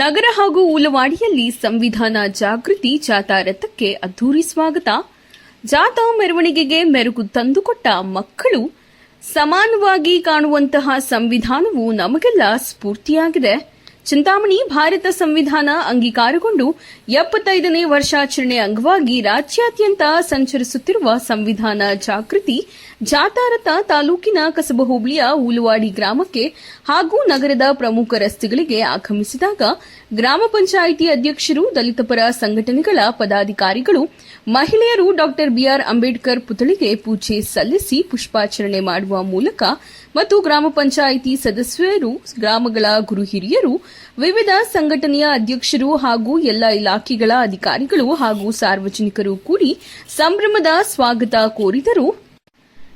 ನಗರ ಹಾಗೂ ಉಲವಾಡಿಯಲ್ಲಿ ಸಂವಿಧಾನ ಜಾಗೃತಿ, ಜಾಥಾ ರಥಕ್ಕೆ ಅದ್ದೂರಿ ಸ್ವಾಗತ. ಜಾಥಾ ಮೆರವಣಿಗೆಗೆ ಮೆರುಗು ತಂದುಕೊಟ್ಟ ಮಕ್ಕಳು, ಸಮಾನವಾಗಿ ಕಾಣುವಂತಹ ಸಂವಿಧಾನವು ನಮಗೆಲ್ಲ ಸ್ಫೂರ್ತಿಯಾಗಿದೆ. ಚಿಂತಾಮಣಿ ಭಾರತ ಸಂವಿಧಾನ ಅಂಗೀಕಾರಗೊಂಡು ಎಪ್ಪತ್ತೈದನೇ ವರ್ಷಾಚರಣೆ ಅಂಗವಾಗಿ ರಾಜ್ಯಾದ್ಯಂತ ಸಂಚರಿಸುತ್ತಿರುವ ಸಂವಿಧಾನ ಜಾಗೃತಿ ಜಾಥಾರಥ ತಾಲೂಕಿನ ಕಸಬ ಹೋಬಳಿಯ ಉಲುವಾಡಿ ಗ್ರಾಮಕ್ಕೆ ಹಾಗೂ ನಗರದ ಪ್ರಮುಖ ರಸ್ತೆಗಳಿಗೆ ಆಗಮಿಸಿದಾಗ ಗ್ರಾಮ ಪಂಚಾಯಿತಿ ಅಧ್ಯಕ್ಷರು, ದಲಿತ ಪರ ಸಂಘಟನೆಗಳ ಪದಾಧಿಕಾರಿಗಳು, ಮಹಿಳೆಯರು ಡಾಕ್ಟರ್ ಬಿಆರ್ ಅಂಬೇಡ್ಕರ್ ಪುತ್ಥಳಿಗೆ ಪೂಜೆ ಸಲ್ಲಿಸಿ ಪುಷ್ಪಾಚರಣೆ ಮಾಡುವ ಮೂಲಕ ಮತ್ತು ಗ್ರಾಮ ಪಂಚಾಯಿತಿ ಸದಸ್ಯರು, ಗ್ರಾಮಗಳ ಗುರು ಹಿರಿಯರು, ವಿವಿಧ ಸಂಘಟನೆಯ ಅಧ್ಯಕ್ಷರು ಹಾಗೂ ಎಲ್ಲ ಇಲಾಖೆಗಳ ಅಧಿಕಾರಿಗಳು ಹಾಗೂ ಸಾರ್ವಜನಿಕರು ಕೂಡಿ ಸಂಭ್ರಮದ ಸ್ವಾಗತ ಕೋರಿದರು.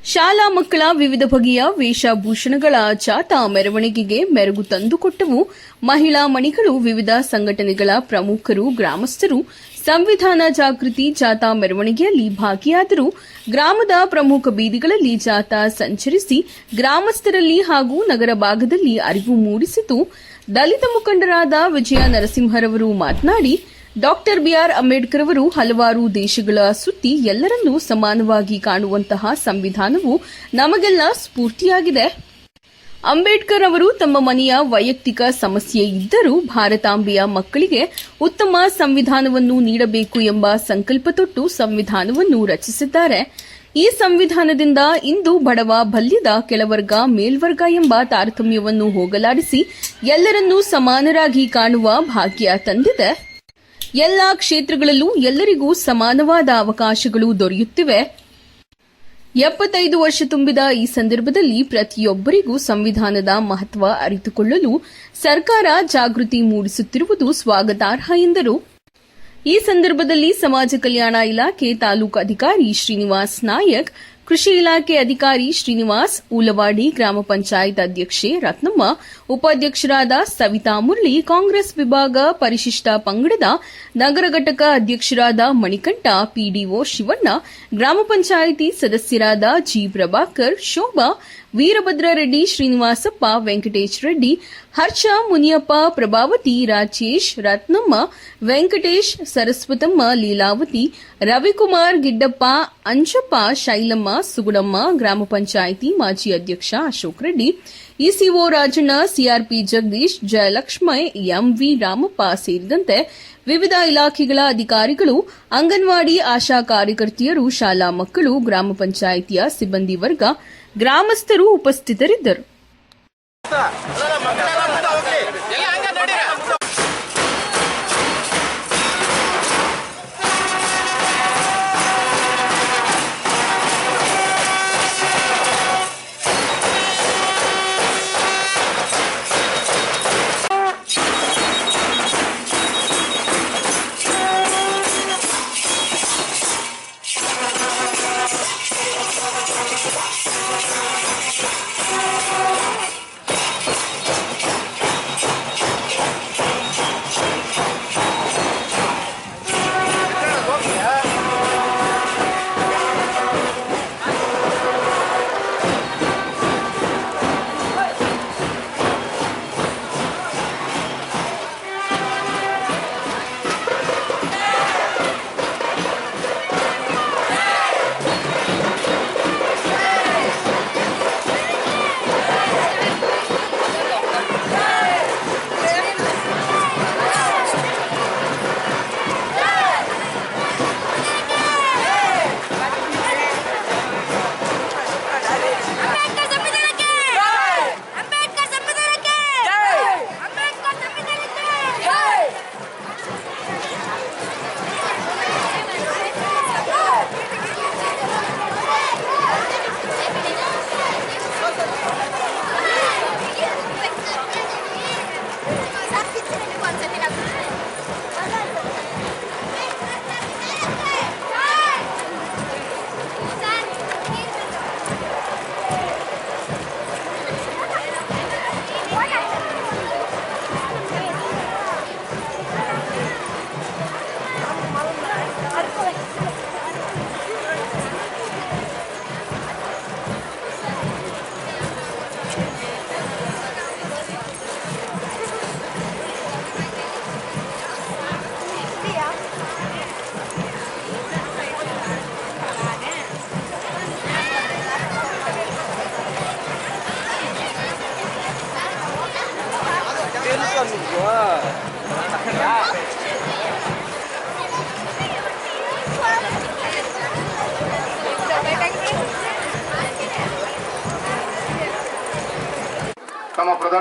ಶಾಲಾ ಮಕ್ಕಳ ವಿವಿಧ ಬಗೆಯ ವೇಷಭೂಷಣಗಳ ಜಾಥಾ ಮೆರವಣಿಗೆಗೆ ಮೆರುಗು ತಂದುಕೊಟ್ಟವು ಮಹಿಳಾ ಮಣಿಗಳು ವಿವಿಧ ಸಂಘಟನೆಗಳ ಪ್ರಮುಖರು, ಗ್ರಾಮಸ್ಥರು. ಸಂವಿಧಾನ ಜಾಗೃತಿ ಜಾಥಾ ಮೆರವಣಿಗೆಯಲ್ಲಿ ಭಾಗಿಯಾದರು. ಗ್ರಾಮದ ಪ್ರಮುಖ ಬೀದಿಗಳಲ್ಲಿ ಜಾಥಾ ಸಂಚರಿಸಿ ಗ್ರಾಮಸ್ಥರಲ್ಲಿ ಹಾಗೂ ನಗರ ಭಾಗದಲ್ಲಿ ಅರಿವು ಮೂಡಿಸಿತು. ದಲಿತ ಮುಖಂಡರಾದ ವಿಜಯ ನರಸಿಂಹರವರು ಮಾತನಾಡಿ ಡಾಕ್ಟರ್ ಬಿಆರ್ ಅಂಬೇಡ್ಕರ್ ಅವರು ಹಲವಾರು ದೇಶಗಳ ಸುತ್ತಿ ಎಲ್ಲರನ್ನೂ ಸಮಾನವಾಗಿ ಕಾಣುವಂತಹ ಸಂವಿಧಾನವು ನಮಗೆಲ್ಲ ಸ್ಫೂರ್ತಿಯಾಗಿದೆ. ಅಂಬೇಡ್ಕರ್ ಅವರು ತಮ್ಮ ಮನೆಯ ವೈಯಕ್ತಿಕ ಸಮಸ್ಯೆ ಇದ್ದರೂ ಭಾರತಾಂಬೆಯ ಮಕ್ಕಳಿಗೆ ಉತ್ತಮ ಸಂವಿಧಾನವನ್ನು ನೀಡಬೇಕು ಎಂಬ ಸಂಕಲ್ಪ ತೊಟ್ಟು ಸಂವಿಧಾನವನ್ನು ರಚಿಸಿದ್ದಾರೆ. ಈ ಸಂವಿಧಾನದಿಂದ ಇಂದು ಬಡವ ಬಲ್ಯದ ಕೆಳವರ್ಗ, ಮೇಲ್ವರ್ಗ ಎಂಬ ತಾರತಮ್ಯವನ್ನು ಹೋಗಲಾಡಿಸಿ ಎಲ್ಲರನ್ನೂ ಸಮಾನರಾಗಿ ಕಾಣುವ ಭಾಗ್ಯ ತಂದಿದೆ. ಎಲ್ಲಾ ಕ್ಷೇತ್ರಗಳಲ್ಲೂ ಎಲ್ಲರಿಗೂ ಸಮಾನವಾದ ಅವಕಾಶಗಳು ದೊರೆಯುತ್ತಿವೆ. ಎಪ್ಪತ್ತೈದು ವರ್ಷ ತುಂಬಿದ ಈ ಸಂದರ್ಭದಲ್ಲಿ ಪ್ರತಿಯೊಬ್ಬರಿಗೂ ಸಂವಿಧಾನದ ಮಹತ್ವ ಅರಿತುಕೊಳ್ಳಲು ಸರ್ಕಾರ ಜಾಗೃತಿ ಮೂಡಿಸುತ್ತಿರುವುದು ಸ್ವಾಗತಾರ್ಹ ಎಂದರು. ಈ ಸಂದರ್ಭದಲ್ಲಿ ಸಮಾಜ ಕಲ್ಯಾಣ ಇಲಾಖೆ ತಾಲೂಕು ಅಧಿಕಾರಿ ಶ್ರೀನಿವಾಸ್ ನಾಯಕ್ ಕೃಷಿ ಇಲಾಖೆ ಅಧಿಕಾರಿ ಶ್ರೀನಿವಾಸ್ ಉಲವಾಡಿ ಗ್ರಾಮ ಪಂಚಾಯತ್ ಅಧ್ಯಕ್ಷೆ ರತ್ನಮ್ಮ, ಉಪಾಧ್ಯಕ್ಷರಾದ ಸವಿತಾ ಮುರಳಿ, ಕಾಂಗ್ರೆಸ್ ವಿಭಾಗ ಪರಿಶಿಷ್ಟ ಪಂಗಡದ ನಗರ ಘಟಕ ಅಧ್ಯಕ್ಷರಾದ ಮಣಿಕಂಠ, ಪಿಡಿಒ ಶಿವಣ್ಣ, ಗ್ರಾಮ ಪಂಚಾಯಿತಿ ಸದಸ್ಯರಾದ ಜಿ ಪ್ರಭಾಕರ್, ಶೋಭಾ ವೀರಭದ್ರ ರೆಡ್ಡಿ, ಶ್ರೀನಿವಾಸಪ್ಪ, ವೆಂಕಟೇಶ್ ರೆಡ್ಡಿ, ಹರ್ಷ, ಮುನಿಯಪ್ಪ, ಪ್ರಭಾವತಿ, ರಾಜೇಶ್, ರತ್ನಮ್ಮ, ವೆಂಕಟೇಶ್, ಸರಸ್ವತಮ್ಮ, ಲೀಲಾವತಿ, ರವಿಕುಮಾರ್, ಗಿಡ್ಡಪ್ಪ ಅಂಜಪ್ಪ ಶೈಲಮ್ಮ, ಸುಗುಡಮ್ಮ, ಗ್ರಾಮ ಪಂಚಾಯಿತಿ ಮಾಜಿ ಅಧ್ಯಕ್ಷ Ashok Reddy ECO Rajanna CRP Jagadish, Jayalakshmi, M V Ramappa ಸೇರಿದಂತೆ ವಿವಿಧ ಇಲಾಖೆಗಳ ಅಧಿಕಾರಿಗಳು, ಅಂಗನವಾಡಿ ಆಶಾ ಕಾರ್ಯಕರ್ತೆಯರು, ಶಾಲಾ ಮಕ್ಕಳು, ಗ್ರಾಮ ಪಂಚಾಯಿತಿಯ ಸಿಬ್ಬಂದಿ ವರ್ಗ, ಗ್ರಾಮಸ್ಥರು ಉಪಸ್ಥಿತರಿದ್ದರು.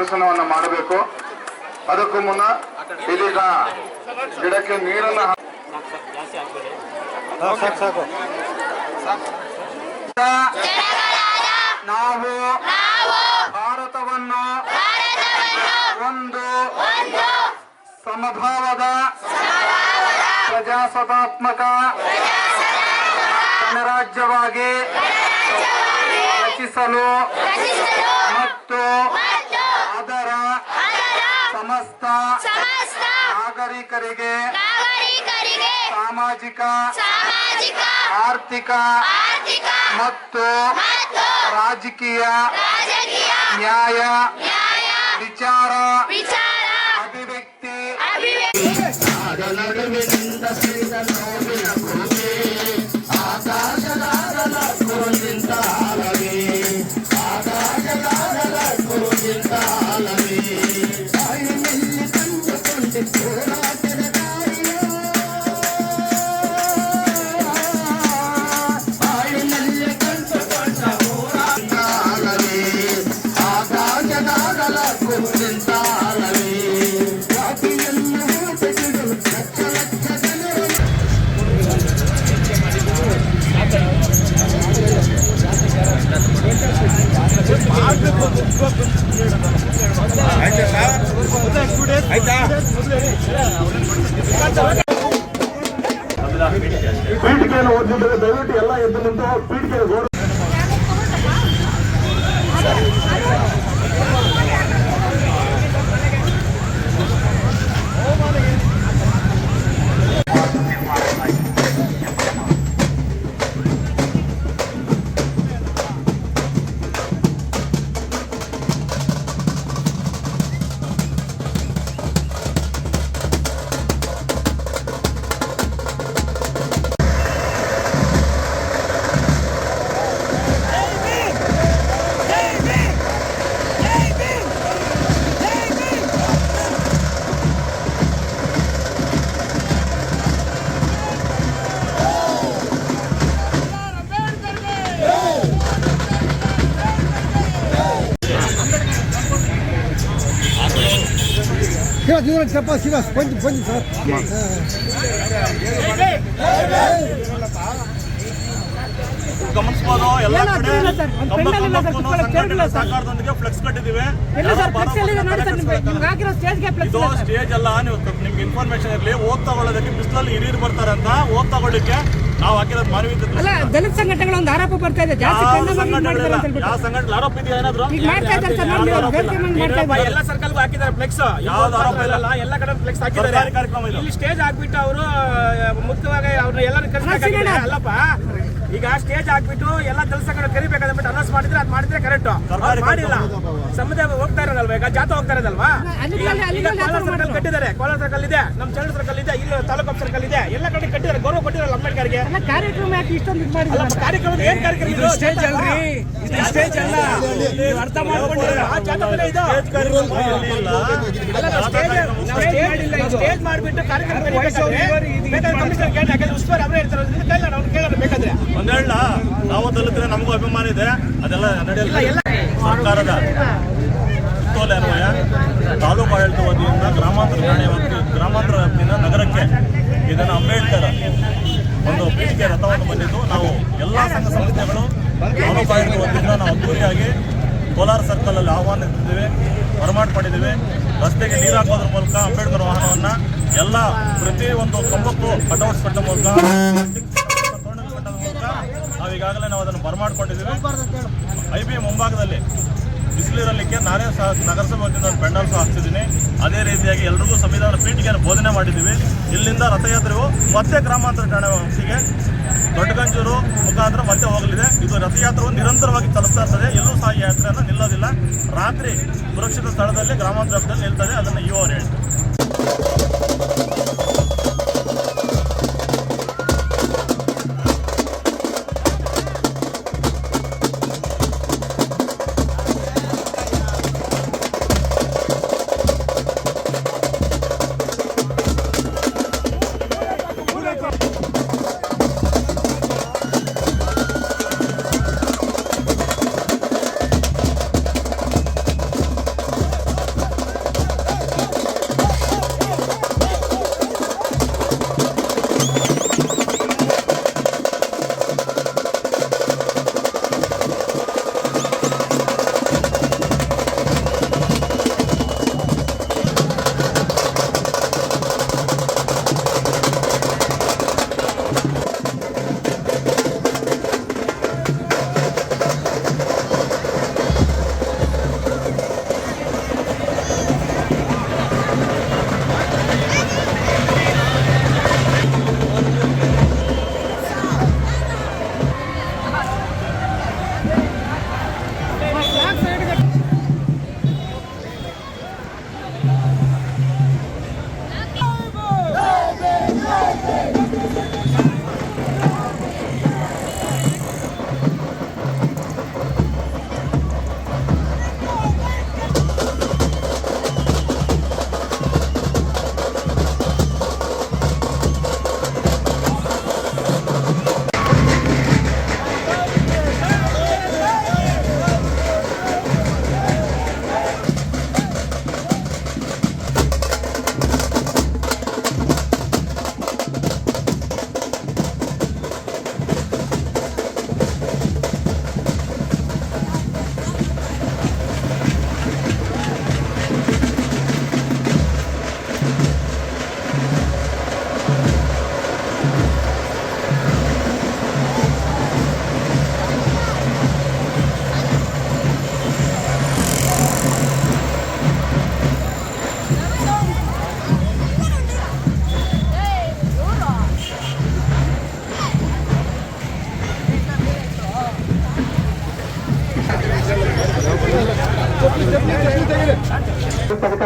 ಪ್ರದರ್ಶನವನ್ನ ಮಾಡಬೇಕು. ಅದಕ್ಕೂ ಮುನ್ನ ಇದೀಗ ಗಿಡಕ್ಕೆ ನೀರನ್ನ ನಾವು ಭಾರತವನ್ನು ಒಂದು ಸಮಭಾವದ ಪ್ರಜಾಸತ್ತಾತ್ಮಕ ಗಣರಾಜ್ಯವಾಗಿ ರಚಿಸಲು ಮತ್ತು ಸಮಸ್ತ ಸಮಸ್ತ ನಾಗರಿಕರಿಗೆ ನಾಗರಿಕರಿಗೆ ಸಾಮಾಜಿಕ ಸಾಮಾಜಿಕ ಆರ್ಥಿಕ ಆರ್ಥಿಕ ಮತ್ತು ಮತ್ತು ರಾಜಕೀಯ ರಾಜಕೀಯ ನ್ಯಾಯ ನ್ಯಾಯ ವಿಚಾರ ವಿಚಾರ ಅಭಿವ್ಯಕ್ತಿ ಅಭಿವ್ಯಕ್ತಿ ಪೀಠಿಕೆಯನ್ನು ಓದಿದ್ರೆ ದಯವಿಟ್ಟು ಎಲ್ಲ ಎದ್ದು ನಿಂತು ಪೀಠಿಕೆ ಗೌರವ ಶಿವ ದೂರ ಚಪ್ಪ ಶಿವ ಬಂದು ಬಂದು ಸರ್ ಗಮನಿಸಬಹುದು ಎಲ್ಲ ಕಡೆ. ಸಹಕಾರದೊಂದಿಗೆ ಫ್ಲೆಕ್ಸ್ ಕಟ್ಟಿದ್ದೀವಿ. ಇದು ಸ್ಟೇಜ್ ಅಲ್ಲ ನೀವು ನಿಮ್ಗೆ ಇನ್ಫಾರ್ಮೇಶನ್ ಇರಲಿ ಓದ್ ತಗೊಳ್ಳೋದಕ್ಕೆ ಬಿಸಿಲಲ್ಲಿ ಹಿರಿಯರು ಬರ್ತಾರೆ ಅಂತ ಓದ್ ತಗೊಳ್ಳಿಕ್ಕೆ ನಾವು ಹಾಕಿರೋದು ಮನವಿ ಇದ್ದದ್ದು. ಅಲ್ಲ ದಲಿತ ಸಂಘಟನೆಗಳ ಒಂದು ಆರೋಪ ಬರ್ತಾ ಇದೆ. ಜಾಸ್ತಿ ಅಂತ ಹೇಳ್ಬಿಟ್ಟು. ಯಾವ ಸಂಘಟನೆ ಆರೋಪ ಇದೆಯಾ ಏನಾದ್ರು? ಈಗ ಮಾಡ್ತಾ ಇದ್ದಾರೆ ಸರ್ ನೋಡಿ. ಮಾಡ್ತಾ ಇದ್ದಾರೆ. ಎಲ್ಲ ಸರ್ಕಲ್ಗೂ ಹಾಕಿದ್ದಾರೆ ಫ್ಲೆಕ್ಸ್ ಯಾವ್ದು ಆರೋಪ ಇಲ್ಲ. ಎಲ್ಲ ಕಡೆ ಫ್ಲೆಕ್ಸ್ ಹಾಕಿದ್ದಾರೆ. ಸರ್ಕಾರಿ ಕಾರ್ಯಕ್ರಮ ಇದು. ಇಲ್ಲಿ ಸ್ಟೇಜ್ ಹಾಕ್ಬಿಟ್ಟು ಅವರು ಮುಖ್ಯವಾಗಿ ಅವ್ರನ್ನ ಎಲ್ಲರೂ ಕರೆಸ್ಬೇಕಾಗಿದೆ ಹಾ, ಅಲ್ಲಪ್ಪ ಈಗ ಸ್ಟೇಜ್ ಹಾಕ್ಬಿಟ್ಟು ಎಲ್ಲ ಕೆಲಸ ಕರಿಬೇಕಾದ್ರೆ ಅನೌನ್ಸ್ ಮಾಡಿದ್ರೆ ಅದು ಮಾಡಿದ್ರೆ ಕರೆಕ್ಟ್ ಮಾಡಿಲ್ಲ. ಸಮುದಾಯ ಹೋಗ್ತಾ ಇರೋದಲ್ವಾ? ಈಗ ಜಾತ ಹೋಗ್ತಾ ಇರೋದಲ್ವಾ? ಅಲ್ಲಿ ಈಗ ಅಲ್ಲಿ ಈಗ. ಕಟ್ಟಿದ್ದಾರೆ ಕೋಲಾರ ಸರ್ಕಲ್ ಇದೆ ನಮ್ಮ ಚಂದ್ರ ಸರ್ಕಲ್ ಇದೆ ಇಲ್ಲಿ ತಾಲೂಕು ಸರ್ಕಲ್ ಇದೆ ಎಲ್ಲ ಕಡೆ ಕಟ್ಟಿದ್ದಾರೆ ಗೌರವ ಕೊಟ್ಟಿದ್ದಾರೆ ಅಂಬೇಡ್ಕರ್ಗೆ. ಕಾರ್ಯಕ್ರಮ ಯಾಕೆ ಇಷ್ಟೊಂದು ಇದು ಮಾಡಿದ್ರು? ಅಲ್ಲ ಕಾರ್ಯಕ್ರಮ ಏನ್ ಕಾರ್ಯಕ್ರಮ ಇದು ಸ್ಟೇಜ್ ಅಲ್ರಿ. ಸ್ಟೇಜ್ ಅಲ್ಲ. ನೀವು ಅರ್ಥ ಮಾಡ್ಕೊಂಡಿಲ್ಲ ಆ ಜಾತಕನೇ ಇದು. ಸ್ಟೇಜ್ ನಾವು ಸ್ಟೇಜ್ ಮಾಡಿಬಿಟ್ಟು ಕಾರ್ಯಕ್ರಮ ಕಮಿಷನರ್ ಕೇಳಿ ಯಾಕಂದ್ರೆ ಉಸ್ತುವಾರಿ ಅವರೇ ಇರ್ತಾರೆ ಕೇಳೋಣ ಅವ್ನು ಕೇಳೋಣ ಬೇಕಾದ್ರೆ. ಒಂದ್ ಹೇಳ ನಾವು ತಲುಪಿದ್ರೆ ನಮಗೂ ಅಭಿಮಾನ ಇದೆ. ಅದೆಲ್ಲ ನಡೆಯಲ್ಲ. ಸರ್ಕಾರದ ಸುತ್ತೋಲೆ ಅನ್ವಯ ತಾಲೂಕು ಆಡಳಿತ ವತಿಯಿಂದ ಗ್ರಾಮಾಂತರ ಠಾಣೆ ವ್ಯಾಪ್ತಿ ಗ್ರಾಮಾಂತರ ವ್ಯಾಪ್ತಿಯಿಂದ ನಗರಕ್ಕೆ ಇದನ್ನು ಅಂಬೇಡ್ಕರ್ ಪೀಠಿಕೆ ರಥವನ್ನು ಬಂದಿದ್ದು. ನಾವು ಎಲ್ಲ ಸಂಘ ಸಂಸ್ಥೆಗಳು ಆಡಳಿತ ವತಿಯಿಂದ ನಾವು ಅದ್ದೂರಿಯಾಗಿ ಕೋಲಾರ ಸರ್ಕಲ್ ಅಲ್ಲಿ ಆಹ್ವಾನಿಸಿದ್ದೇವೆ ಬರಮಾಟ್ ಮಾಡಿದ್ದೇವೆ. ರಸ್ತೆಗೆ ನೀರು ಹಾಕೋದ್ರ ಮೂಲಕ ಅಂಬೇಡ್ಕರ್ ವಾಹನವನ್ನ ಎಲ್ಲ ಪ್ರತಿ ಒಂದು ಕಂಬಕ್ಕೂ ಕಟೌಟ್ಸ್ ಕಟ್ಟೋ ಮೂಲಕ ಮೂಲಕ ನಾವು ಈಗಾಗಲೇ ನಾವು ಅದನ್ನು ಬರಮಾಡ್ಕೊಂಡಿದ್ದೀವಿ. ಐ ಬಿ ಮುಂಭಾಗದಲ್ಲಿ ಬಿಸಿಲಿರಲಿಕ್ಕೆ ನಾನೇ ಸಹ ನಗರಸಭೆ ವತಿಯಿಂದ ಪೆಂಡಲ್ ಸಹ ಹಾಕ್ತಿದ್ದೀನಿ ಅದೇ ರೀತಿಯಾಗಿ ಎಲ್ರಿಗೂ ಸಂವಿಧಾನ ಪೀಠಿಗೆಯನ್ನು ಬೋಧನೆ ಮಾಡಿದ್ದೀವಿ. ಇಲ್ಲಿಂದ ರಥಯಾತ್ರೆಯು ಮತ್ತೆ ಗ್ರಾಮಾಂತರ ಠಾಣೆ ವ್ಯಾಪ್ತಿಗೆ ದೊಡ್ಡಗಂಜೂರು ಮುಖಾಂತರ ಮತ್ತೆ ಹೋಗಲಿದೆ. ಇದು ರಥಯಾತ್ರೆಯು ನಿರಂತರವಾಗಿ ಚಲಿಸ್ತಾ ಇರ್ತದೆ. ಎಲ್ಲೂ ಸಹ ಈ ಯಾತ್ರೆಯನ್ನು ನಿಲ್ಲೋದಿಲ್ಲ. ರಾತ್ರಿ ಸುರಕ್ಷಿತ ಸ್ಥಳದಲ್ಲಿ ಗ್ರಾಮಾಂತರ ನಿಲ್ತದೆ. ಅದನ್ನು ಇವರು ಹೇಳ್ತಾರೆ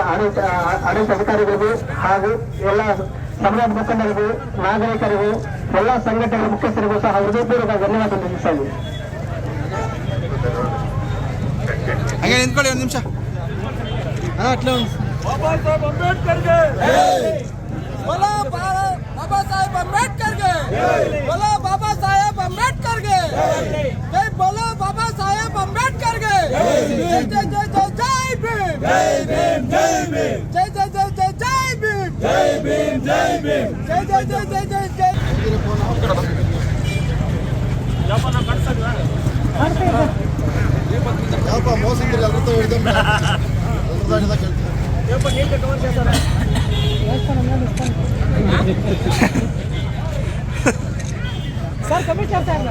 ಆಡಳಿತ ಅಧಿಕಾರಿಗಳಿಗೂ ಹಾಗೂ ಎಲ್ಲ ಸಮಾಜ ಮುಖಂಡರಿಗೂ ನಾಗರಿಕರಿಗೂ ಎಲ್ಲ ಸಂಘಟನೆಗಳ ಮುಖ್ಯಸ್ಥರಿಗೂ ಸಹ ಹೃದಯಪೂರ್ವಕ ಧನ್ಯವಾದ ಸಲ್ಲಿಸಲಿ ಹಾಗೆ ನಿಂತ್ಕೊಳ್ಳಿ ಒಂದು ನಿಮಿಷ. ಬಾಬಾ ಸಾಹೇಬ್ ಅಂಬೇಡ್ಕರ್ಗೆ. ಬೋಲೋ ಬಾಬಾ ಸಾಹೇಬ್ ಅಂಬೇಡ್ಕರ್ಗೆ. ಜೈ ಬೋಲೋ ಬಾಬಾ ಸಾಹೇಬ್ ಅಂಬೇಡ್ಕರ್ಗೆ. ಜೈ ಜೈ ಜೈ Teybim, teybim. Teybim. Teybim, teybim. ಯಾಪ ಮೋಸ ಇದ್ರೆ ಎಲ್ಲರೂ ಹಿಡಿದ ಸರ್ ಕಮ್ಮಿ ಕೇಳ್ತಾ ಇಲ್ಲ